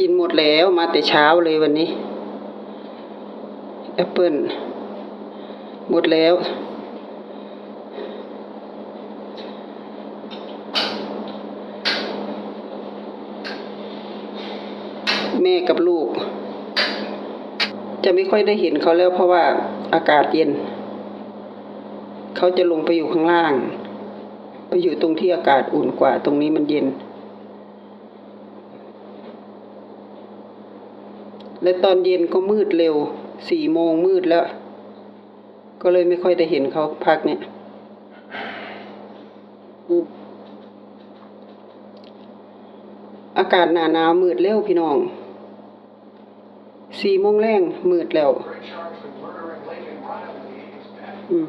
กินหมดแล้วมาแต่เช้าเลยวันนี้แอปเปิลหมดแล้ว แม่กับลูก จะไม่ค่อยได้เห็นเขาแล้วเพราะว่าอากาศเย็น เขาจะลงไปอยู่ข้างล่าง ไปอยู่ตรงที่อากาศอุ่นกว่าตรงนี้มันเย็น และตอนเย็นก็มืดเร็วสี่โมงมืดแล้ว ก็เลยไม่ค่อยได้เห็นเขาพักเนี่ยอากาศหนาหนาวมืดเร็วพี่น้องสี่โมงแรงมืดแล้วอืม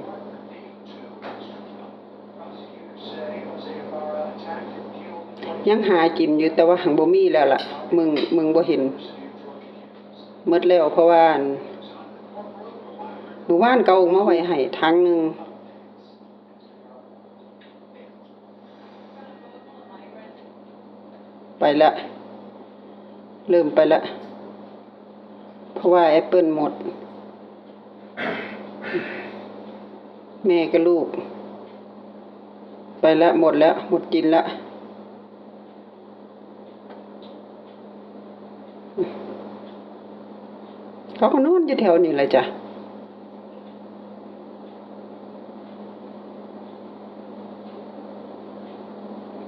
ยังหากินอยู่แต่ว่าหังบ่มีแล้วล่ะ มึงมึงบ่เห็น หมดแล้วเพราะว่านหมู่บ้านเก่าเอามาไว้ให้ทางหนึงไปละเริ่มไปละ เพราะว่าแอปเปิลหมด แม่กับลูก ไปละหมดแล้ว หมดกินละ เขาก็นอนอยู่แถวนี้แหละจ้ะ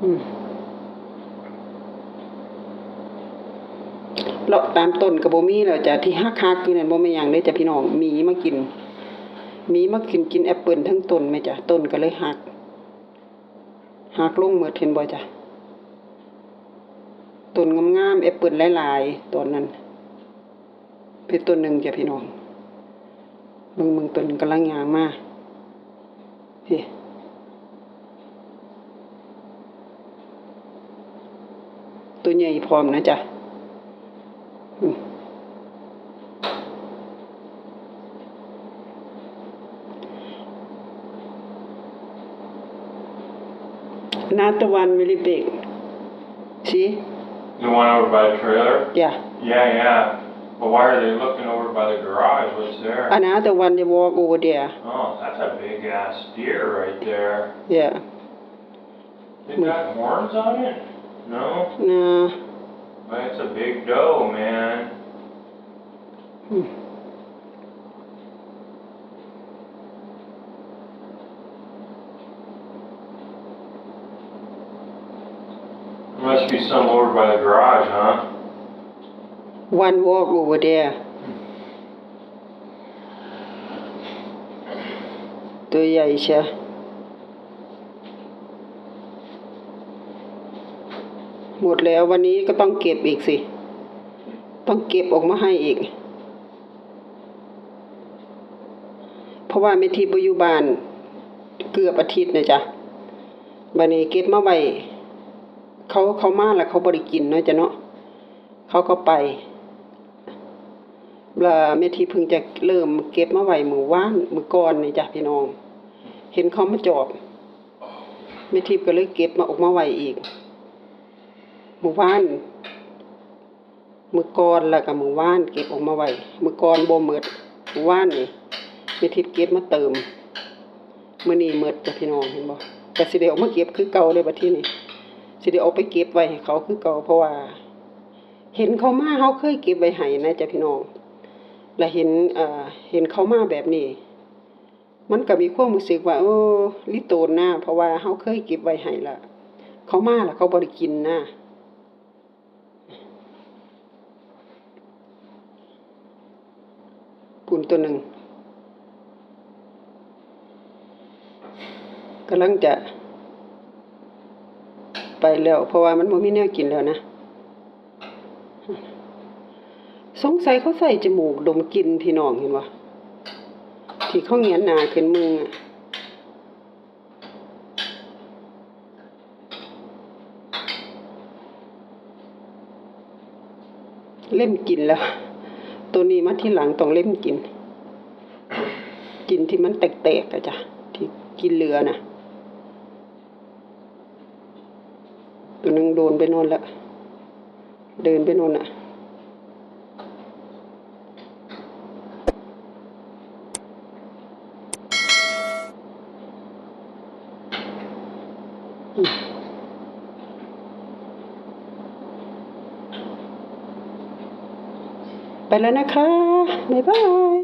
อืมเลาะตามต้นกระโบมีแล้วจ้ะที่ฮักฮักๆอยู่นั่นบ่แม่นหยังเด้จ้ะพี่น้องหมีมากินหมีมากินกินแอปเปิลทั้งต้นแม่จ้ะต้นก็เลยหักหักลงหมดเห็นบ่จ้ะต้นงามๆแอปเปิลหลายๆต้นนั้น เป็นต้นหนึ่งจ้ะพี่น้องมึงมึงต้นกำลังงามมากพี่ตัวใหญ่พร้อมนะจ๊ะอืม Another one really big. See? The one over by the trailer? Yeah. Yeah, yeah. But why are they looking over by the garage? What's there? Another one they walk over there. Oh, that's a big ass deer right there. Yeah. It got horns on it? No? No. But it's a big doe, man. Hmm. Must be some over by the garage, huh? One walk over there. ตัวใหญ่เชียวหมดแล้ววันนี้ก็ต้องเก็บอีกสิ ต้องเก็บออกมาให้อีก เพราะว่าไม่ทิพย์บ่อยู่บานเกือบอาทิตย์นะจ๊ะวันนี้เก็บมาไว้เขาเขามาแล้วเขาบริกินเนาะจ้ะเนาะเขาก็ไป ลาแม่ทีเพิ่งจะเริ่มเก็บมาไว้มือว่านมือก่อนนี่จ้ะพี่น้อง เห็นเขามาจอบแม่ทีก็เลยเก็บมาออกมาไว้อีกมือว่านมือก่อนแล้วก็มือว่านเก็บออกมาไว้มือก่อนบ่หมดมือว่านนี่แม่ทิพย์เก็บมาเติมมื้อนี้หมดจ้ะพี่น้องเห็นบ่แต่สิได้ออกมาเก็บคือเก่าเลยบัดทีนี้สิได้เอาไปเก็บไว้ให้เขาคือเก่าเพราะว่า เห็นเขามาเขาเคยเก็บไว้ให้นะจ้ะพี่น้อง แล้วเห็นเอ่อเห็นเขามาแบบนี้ มันก็มีความรู้สึกว่าเออลิโตนนะเพราะว่าเขาเคยเก็บไว้ให้ละเขามาแล้วเขาบ่ได้กินนะปุ่นตัวหนึ่งกำลังจะไปแล้ว เพราะว่ามันบ่มีแนวกินแล้วนะ สงสัยเขาใส่จมูกดมกลินพี่น้องเห็นบ่ที่เขาเงียนหน้าขึ้นมึงอะเล่มกินแล้ว ตัวนี้มาที่หลังต้องเล่มกิน กินที่มันแตกๆอะจ้ะที่กินเรือนะตัวหนึงโดนไปน่นแล้ว เดินไปน่นอะ ไปแล้วนะคะ บ๊ายบาย